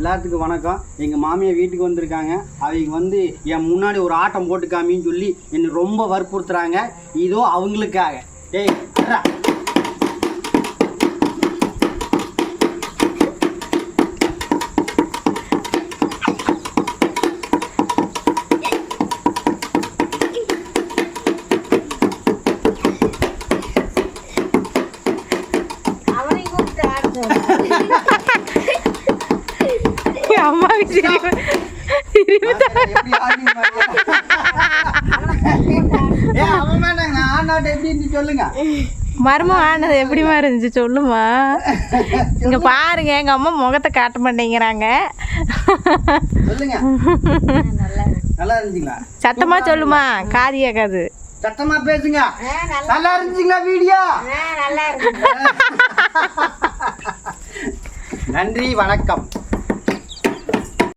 எல்லாத்துக்கும் வணக்கம். எங்கள் மாமியார் வீட்டுக்கு வந்திருக்காங்க. அவங்க வந்து என் முன்னாடி ஒரு ஆட்டம் போட்டு காமின்னு சொல்லி என்னை ரொம்ப வற்புறுத்துறாங்க. இதோ அவங்களுக்காக. டேய் Yeah. ஆனாட்ட எப்படி இருந்துச்சு சொல்லுங்க. மர்மம் ஆனது எப்படிமா இருந்துச்சு சொல்லுமா? இங்க பாருங்க எங்க அம்மா முகத்தை காட்ட மாட்டேங்கிறாங்க. சொல்லுங்க. நல்லா இருக்கு. நல்லா இருந்துச்சுங்களா? சத்தமா சொல்லுமா காது கேட்காது. சத்தமா பேசுங்க. நல்லா இருந்துச்சுங்களா வீடியோ? நல்லா இருக்கு நன்றி வணக்கம்.